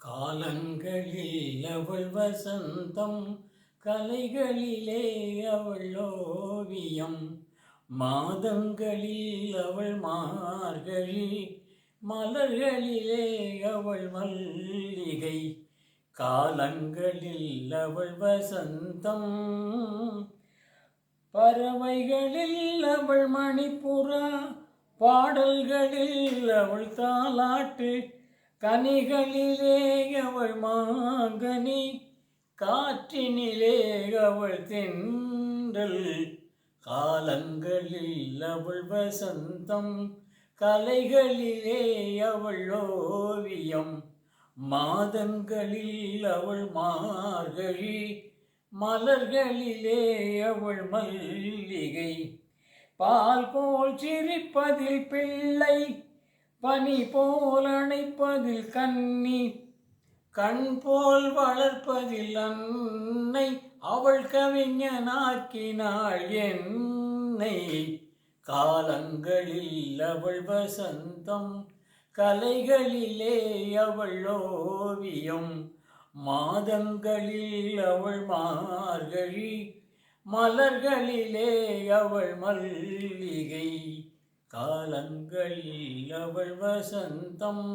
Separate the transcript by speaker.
Speaker 1: காலங்களில் அவள் வசந்தம் கலைகளிலே அவள் ஓவியம் மாதங்களில் அவள் மார்கழி மலர்களிலே அவள் மல்லிகை காலங்களில் அவள் வசந்தம் பறவைகளில் அவள் மணிப்புறா பாடல்களில் அவள் தாலாட்டு கனிகளிலே அவள் மாங்கனி காற்றினிலே அவள் தென்றல். காலங்களில் அவள் வசந்தம் கலைகளிலே அவள் ஓவியம். மாதங்களில் அவள் மார்கழி மலர்களிலே அவள் மல்லிகை. பால் போல் சிரிப்பதில் பிள்ளை பனி போல் அணைப்பதில் கண்ணி கண் போல் வளர்ப்பதில் அன்னை அவள் கவிஞனாக்கினாள் என்னை. காலங்களில் அவள் வசந்தம் கலைகளிலே அவள் ஓவியம் மாதங்களில் அவள் மார்கழி மலர்களிலே அவள் மல்லிகை. காலங்களில் அவள் வசந்தம்.